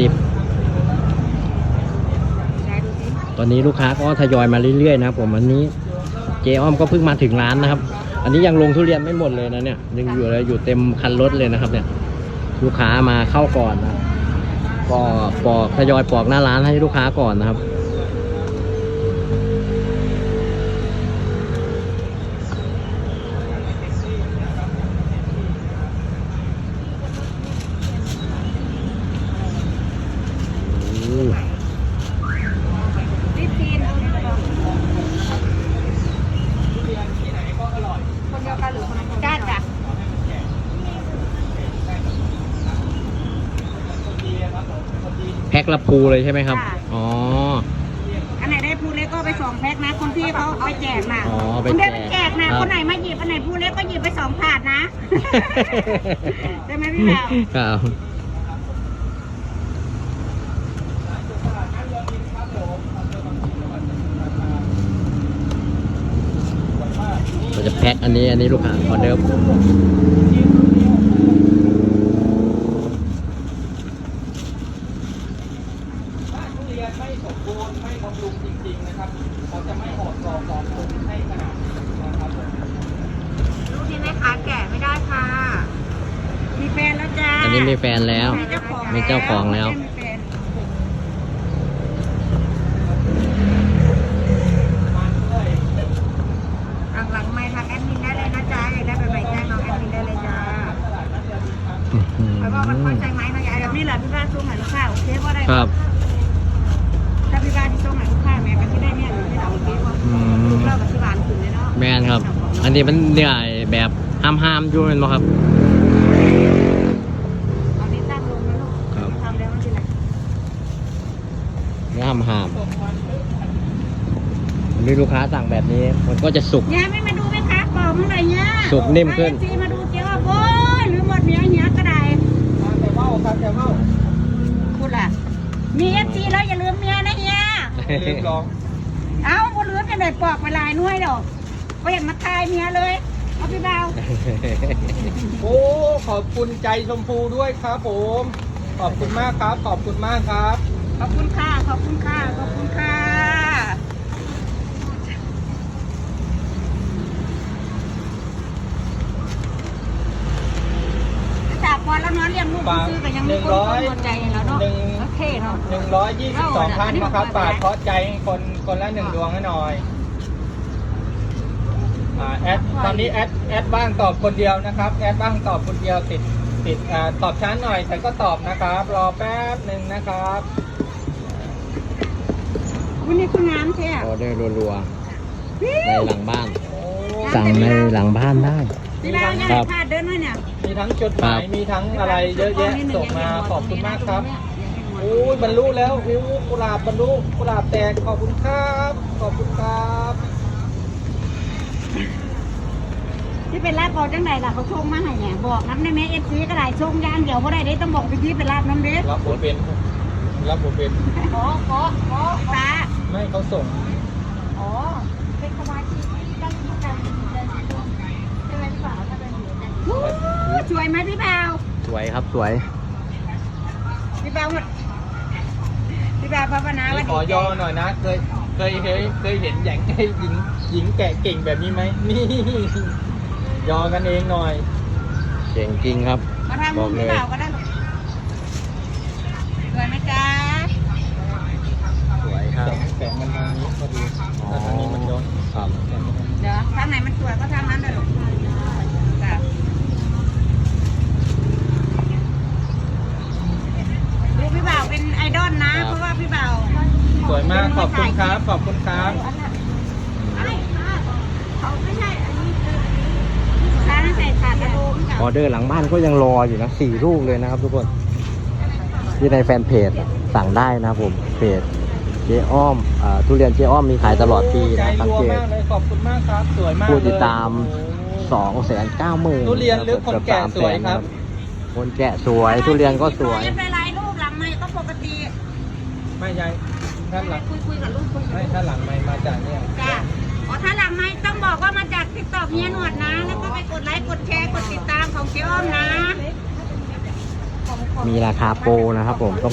ดสิบ ตอนนี้ลูกค้าก็ทยอยมาเรื่อยๆนะครับผมอันนี้เจอ้อมก็เพิ่งมาถึงร้านนะครับ อันนี้ยังลงทุเรียนไม่หมดเลยนะเนี่ยยังอยู่เลยอยู่เต็มคันรถเลยนะครับ เนี่ย ลูกค้ามาเข้าก่อนนะก็ปอกทยอยปอกหน้าร้านให้ลูกค้าก่อนนะครับ โอ้ รีบกินคนเดียวกันหรือคนละคนจ้าจ้ะ แพ็ค ละภูเลยใช่ไหมครับอ๋อ อันไหนได้พูเล็กก็ไปสองแพ็คนะ คนพี่เขาเอาไปแจกนะอ๋อไปคนแจเดียวกไปแจกนะครับ คนไหนมาหยิบอันไหนพูเล็กก็หยิบไปสองถาดนะ ได้ไหมพี่แมวครับ เราจะแพ็คอันนี้อันนี้ลูกค้าออเดิร์ ฟทุเรียนไม่สมบูรณ์ไม่บำรุงจริงๆนะครับเขาจะไม่ออกดอกออกผลให้ขนาดนี้นะครับผมลูกที่แม่ค้าแกะไม่ได้ค่ะ มีแฟนแล้วจ้าอันนี้มีแฟนแล้ว มีเจ้าของมีเจ้าของแล้ว มีฟนหลังๆไม่ทางแอดมินได้เลยนะจ๊ะอยากได้ใบใบแจ้งน้องแอดมินได้เลยจ้าอื้อหือแล้วก็มันเข้าใจไหมน้องยายแบบนี้แหละพี่บ้านส่งหาลูกค้าโอเคก็ได้ ครับ แมนครับ อันนี้มันเหนื่อยแบบห้ามห้ามๆอยู่เป็นไหมครับ เอานี้ตั้งลงนะลูกครับ ทำแล้วมันทีไหนห้ามห้ามมีลูกค้าสั่งแบบนี้ มันก็จะสุกเนี่ยไม่มาดูไหมคะบอกมึงหน่อยเนี่ยสุกนิ่มขึ้นไอซีมาดูเจ้าว่าโอ้ยหรือหมดเนี้ยเนี้ยก็ได้แต่ว่าครับแต่ว่าพูดล่ะ มีเอฟซีแล้วอย่าลืมเมียนะเฮียลืมร้อง เอ้าบ่ลืมจะได้ปอกไปลายน้อยดอก ก็เห็นมาทายเมียเลย เอาพี่ดาวโอ้ขอบคุณใจชมพูด้วยครับผม ขอบคุณมากครับ ขอบคุณมากครับ ขอบคุณค่ะ ขอบคุณค่ะ ขอบคุณค่ะจากพอแล้วเนาะเลี้ยงลูกซื้อก็ยังมีคนคนหัวใจให้แล้วเนาะหนึ่งโอเคเนาะหนึ่งร้อยยี่สิบสองท่านนะครับเอาอะปาดเคาะใจคนคนละหนึ่งดวงให้หน่อย อ่าแอดตอนนี้แอดแอดบ้างตอบคนเดียวนะครับแอดบ้างตอบคนเดียวติดติดอ่าตอบช้าหน่อยแต่ก็ตอบนะครับ รอแป๊บหนึ่งนะครับวันนี้คืองานแท้ออเดอร์รัวๆในหลังบ้าน โอ้สั่งในหลังบ้านได้พี่ดาวยังครับพลาดเดินด้วยเนี่ยมีทั้งจดหมายครับมีทั้งอะไรเยอะแยะส่งมาขอบคุณมากครับโอ้ยบรรลุแล้ววิวกุหลาบบรรลุกุหลาบแตกขอบคุณครับ ขอบคุณครับ ที่เป็นลาบบอกจังไดล่ะเขาชงมาให้เนี่ยบอกน้ำในแม่เอฟซีก็ได้ชงอย่างเดียวก็ได้ได้ต้องบอกไปที่เป็นลาบน้ำเด็ดรับผมเป็น รับผมเป็นขอขอขอตาไม่เขาส่งอ๋อเป็นสมาชิกตั้งที่การเดินทางใช่ไหมพี่บ่าวถ้าเป็นหนูจะสวยไหมพี่บ่าวสวยครับสวยพี่บ่าวหมดพี่บ่าวภาวนาว่าขอดีใจย่อหน่อยนะเคย เคยเคยเคยเห็นอย่างไอ้หญิงหญิงแกะเก่งแบบนี้ไหมนี่ยอกันเองหน่อย เก่งจริงครับ มาทางมุมพี่บ่าวก็ได้ลูกสวยไหมจ๊ะสวยคแสรับงแสงมันทางนี้พอดีอ๋อถ้าทางนี้มันย้อนครับแสงมันทางนี้เดี๋ยวทางไหนมันสวยก็ทางนั้นเลยลูกจ้ะดูพี่บ่าวเป็นไอดอลนะ เพราะว่าพี่บ่าว สวย มากขอบคุณครับ ขอบคุณครับออเดอร์หลังบ้านก็ยังรออยู่นะสี่ลูกเลยนะครับ ทุกคนที่ในแฟนเพจสั่งได้นะผมเพจเจ๊อ้อมอทุเรียนเจ๊อ้อมมีขายตลอดปีนะสังเกตมากเลยขอบคุณมากครับสวยมากผู้ติดตามสองแสนเก้าหมื่นทุเรียนหรือคนแกะสวยครับ คนแกะสวยทุเรียนก็สวยไม่เป็นไรลูกหลังไม่ก็ปกติไม่ใหญ่ ท่านหลังคุยคุยกับลูกคุยกับไม่ลูกท่านหลังไม่มาจากเนี่ยจ้าอ๋อถ้าหลังไม่ต้องบอกว่ามาจากติ๊กต็อกเมียหนวดนะ แล้วก็ไปกดไลค์กดแชร์กดติดตามของเจ๊อ้อมนะมีราคาโปรนะครับผมต้อง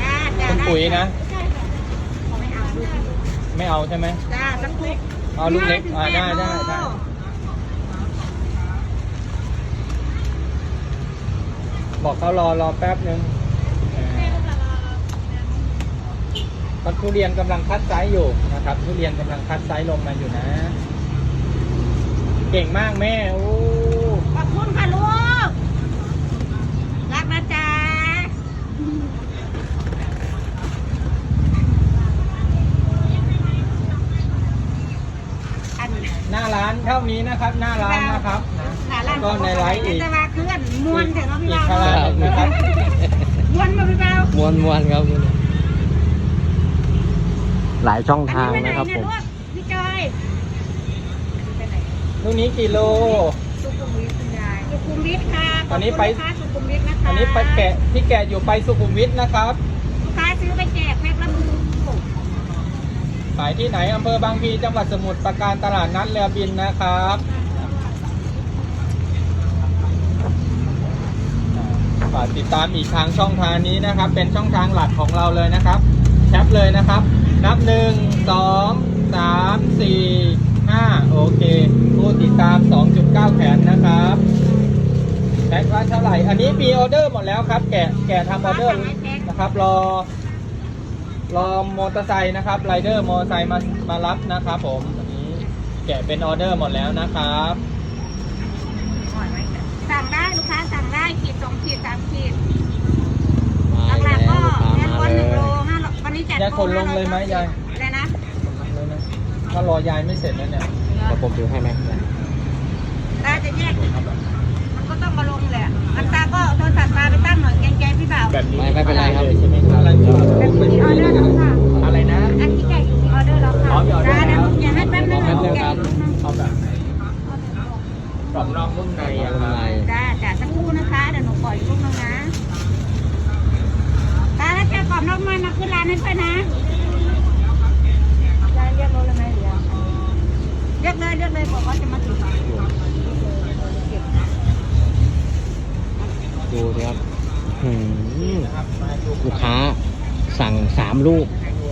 จ้าจ้าคุณปุ๋ยนะใช่ค่ะเขาไม่เอาลูกไม่เอาใช่ไหมจ้าสักทุกเอาลูกเล็กอ่าได้ได้ได้บอกเขารอรอแป๊บนึง ตอนทุเรียนกำลังคัดไซส์อยู่นะครับทุเรียนกำลังคัดไซส์ลงมาอยู่นะ เก่งมากแม่โอ้ขอบคุณค่ะลูกรักนะจ๊ะอันหน้าร้านเท่านี้นะครับ หน้าร้านนะครับนะหน้าร้านก็ในไลฟ์อีกแต่ว่าเคลื่อนมวนแต่เราพี่อีกบ่าวคาราหนึ่งนะครับมวนมาพี่บ่าวมวนมวนๆครับ หลายช่องทางอันะครับไปผมไหเยลูกพี่จอยไปไหนลูกนี้กี่โล สุขุมวิทคุณยายสุขุมวิทค่ะตอนนี้ไป ขบคุณลูกค้าสุขุมวิทนะคะอันนี้ไปแกะที่แกะอยู่ไปสุขุมวิทนะครับ ลูกค้าซื้อไปแจกแพ็คละหมื่นขายที่ไหนอำเภอบางพลีจังหวัดสมุทรปราการตลาดนัดเรือบินนะครับฝากติดตามอีกทางช่องทางนี้นะครับ เป็นช่องทางหลักของเราเลยนะครับแค ปเลยนะครับ นับหนึ่งสองสามสี่ห้าโอเค ผู้ติดตาม 2.9 แขนนะครับแพ็คละเท่าไหร่ อันนี้มีออเดอร์หมดแล้วครับ แกะแกะทำออเดอร์นะครับ รอ รอมอเตอร์ไซค์นะครับไรเดอร์มอเตอร์ไซค์มามารับนะครับผมอันนี้แกะเป็นออเดอร์หมดแล้วนะครับ สั่งได้ลูกค้าสั่งได้ขีดสองขีดสามขีด มา หลักๆ แล้ ก็ วลูกค้า แม่ มา คนห เล นึ่งโล ย ห้า วันนี้จัดยายคนลงเลยไหมยายอะไรนะเลยนะถ้ารอยายไม่เสร็จแล้วเนี่ยเดี๋ยวผมถือให้ไหมตาจะแยก มันก็ต้องมาลงแหละอันตาก็โทรศัพท์ตาไปตั้งหน่อยเกรงใจพี่บ่าวแบบนี้ไม่ไม่เป็นไรครับ ใช่ไหมครับอะไรแบบมีออเดอร์แล้วค่ะ อะไรนะ อันที่แกะอยู่มีออเดอร์แล้วค่ะอ๋อมีออเดอร์จ้าแล้เดี๋ยววอย่าให้แป๊บนึงแป๊นะบนึงแกะครับเอาแบบไหนกรอบนอกนุ่มในอะครับจ้าจ้าสักครู่นะคะเดี๋ยวหนูปล่อยลูกนึงนะตาแล้วแกะกรอบนอก มันมาขึ้นร้านให้ด้วยนะยายเรียกรถเลยไหมหรือยังเรียกเลยเรียกเลยบอกว่าจะมาถึงดูสิครับหืมนะครับมาดูลูกค้าสั่งสามลูก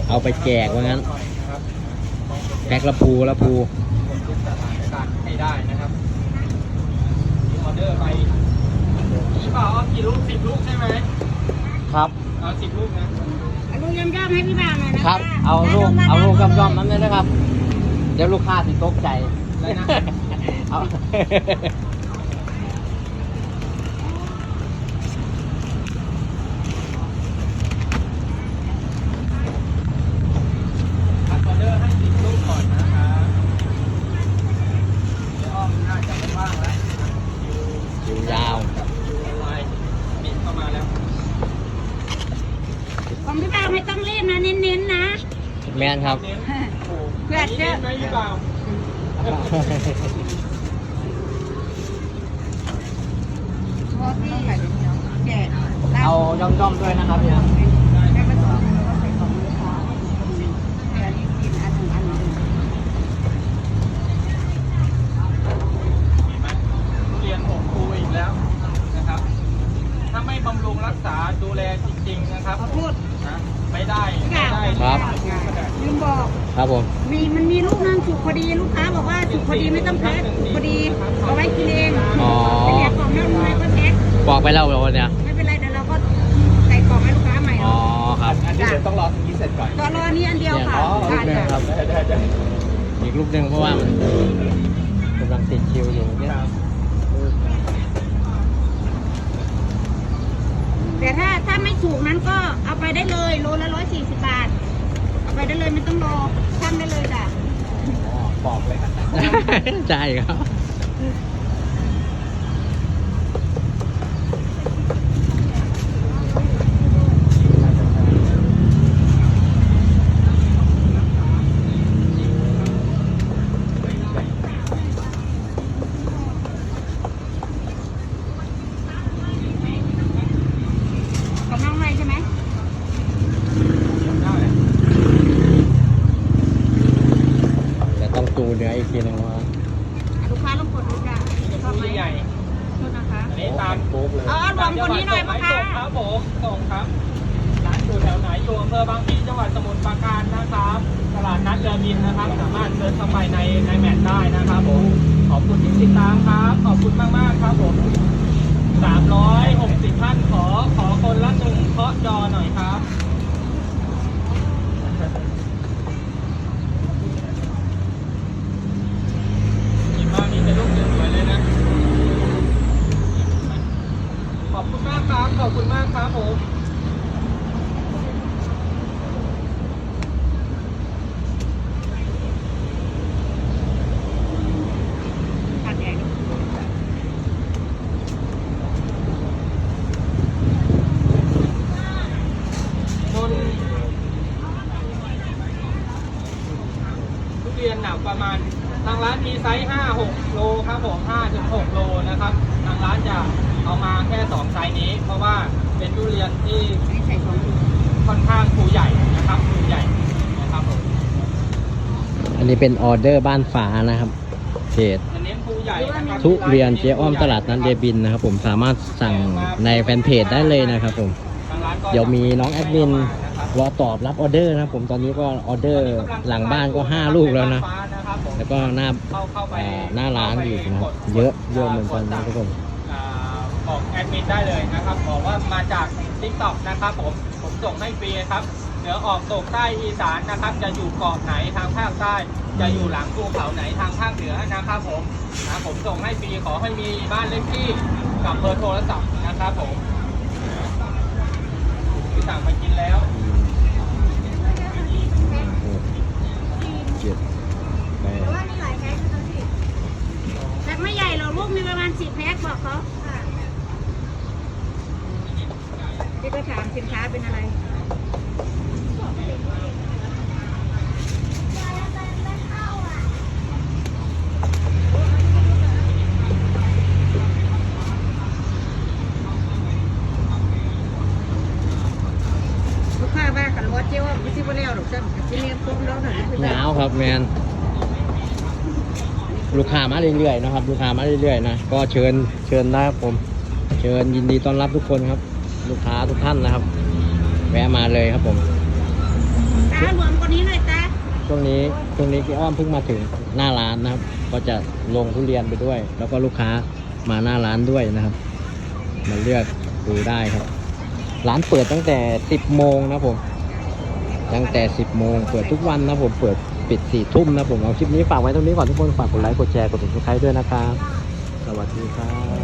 เอาไปแจกว่างั้นนะครับแพ็คละภูละภูคนทุกสถานการณ์ให้ได้นะครับมีออเดอร์ไปพี่บ่าวเอากี่ลูกสิบลูกใช่ไหมครับ เอาสิบลูกนะเอา ลูกย่อมๆให้พี่บ่าวหน่อยนะะครับ เอาลูก เอาลูกย่อมๆนั้นเลยนะครับ เดี๋ยวลูกค้าสิตกใจอะไรนะเอา ทักออเดอร์ให้สิบลูกก่อนนะครับเดี๋ยวอ้อมน่าจะไม่ว่างแล้ว อยู่ยาว กับคิวออนไลน์บินเข้ามาแล้ว ของพี่บ่าวไม่ต้องรีบนะเน้นๆนะ แมนครับ เน้นโอ้ เพื่อ อันนี้ เจอ เน้นไหมพี่บ่าว โมที่แจก เอาย่อมๆด้วยนะครับเนี่ยได้มาสองแล้วก็ใส่ของลูกค้าเดี๋ยวนี้กินอันหนึ่งอันหนึ่งเห็นไหมเรียนหกครูอีกแล้วนะครับถ้าไม่บำรุงรักษาดูแลจริงๆนะครับขอพูดนะไม่ได้ไม่ได้ครับลืมบอก ครับผม มีมันมีลูกนึงสุกพอดีลูกค้าบอกว่าสุกพอดีไม่ต้องแพ็คสุกพอดีเอาไว้กินเองอ๋อเป็นแยกกล่องแล้วไม่ก็แพ็คบอกไปแล้วเหรอวันเนี่ยไม่เป็นไรเดี๋ยวเราก็ใส่กล่องให้ลูกค้าใหม่อ๋อเนาะครับ อันนี้เดี๋ยวต้องรอตรงนี้เสร็จก่อนตัวรอนี้อันเดียวค่ะอ๋อได้ลูกหนึ่งจ้ะครับได้ได้ได้อีกลูกหนึ่งเพราะว่ามันกำลังติดคิวอยู่เนี่ยครับแต่ถ้าถ้าไม่ถูกนั้นก็เอาไปได้เลยโลละร้อยสี่สิบบาทเอา ไปได้เลยไม่ต้องรอชั่งได้เลยจ้ะอ๋อบอกเลยครับ ใช่ครับ ของน้องไม่ใช่ไหม ได้ ทีหนึงว่า ลูกค้าลองกดดูจ้ะ จะ ชอบไหม ผู้ใหญ่ โทษนะคะ อันนี้ตาม ปุ๊บเลย เอารวมคนนี้หน่อยปะคะ ส่งครับผมส่งครับ ร้านอยู่แถวไหนอยู่อำเภอบางพลีจังหวัดสมุทรปราการ นะครับ ตลาดนัดเรือบินนะครับ สามารถเซิร์ชเข้าไปในในแมทได้นะครับผม ขอบคุณที่ติดตามครับ ขอบคุณมากมากครับผม360ท่านขอขอคนละหนึ่งเคาะจอหน่อยครับเห็นว่ามีแต่ลูกสวยเลยนะ ขอบคุณมากครับ ขอบคุณมากครับผม ของ5-6 โลนะครับ ทางร้านจะเอามาแค่ 2 ไซส์นี้ เพราะว่าเป็นทุเรียนที่ค่อนข้างภูใหญ่นะครับภูใหญ่นะครับผมอันนี้เป็นออเดอร์บ้านฝานะครับเพจทุเรียนเจ๊อ้อมตลาดนันเดบินนะครับ ผมสามารถสั่งในแฟนเพจได้เลยนะครับผม เดี๋ยวมีน้องแอดมิน รอตอบรับออเดอร์นะครับผมตอนนี้ก็ออเดอร์หลังบ้านก็ 5 ลูกแล้วนะ แล้วก็หน้าหน้าร้านอยู่นะครับเยอะเยอะเหมือนกันนะทุกคนบอกแอดมินได้เลยนะครับบอกว่ามาจาก t ิ k t o k นะครับผมผมส่งให้ฟรีครับเหนือออกตกใต้อีสานนะครับ จะอยู่เกาะไหนทางภาคใต้ จะอยู่หลังภูเขาไหนทางภาคเหนือนะครับผมนะผมส่งให้ฟรีขอให้มีบ้านเลขที่กับเบอร์โทรศัพท์นะครับผมที่สั่งมากินแล้ว เจ็ดแป เพ ด ราะว่ามีหลายแพ็คนะคะพี่แพ็คไม่ใหญ่หรอกลูกมีประมาณสิบแพ็คบอกเขาค่ะพี่ก็ถามสินค้าเป็นอะไร ลูกค้าบ้ากันรถเจ้าว่าไม่ใช่ว่าแล้วหรอกจ้ะที่เรียนครบแล้วหน่อยคือ หนาวครับ แมนลูกค้ามาเรื่อยๆนะครับ ลูกค้ามาเรื่อยๆนะก็เชิญเชิญนะครับผม เชิญยินดีต้อนรับทุกคนครับ ลูกค้าทุกท่านนะครับ แวะมาเลยครับผมตารวมคนนี้หน่อยตาช่วงนี้ช่วงนี้พี่อ้อมเพิ่งมาถึงหน้าร้านนะครับ ก็จะลงทุเรียนไปด้วย แล้วก็ลูกค้ามาหน้าร้านด้วยนะครับมาเลือกดูได้ครับ ร้านเปิดตั้งแต่ 10 โมงนะครับผมตั้งแต่ 10 โมงเปิดทุกวันนะผมเปิด ปิด4ทุ่มนะผมเอาคลิปนี้ฝากไว้ตรงนี้ก่อนทุกคนฝากกดไลค์กดแชร์กดติดตามด้วยนะครับ สวัสดีครับ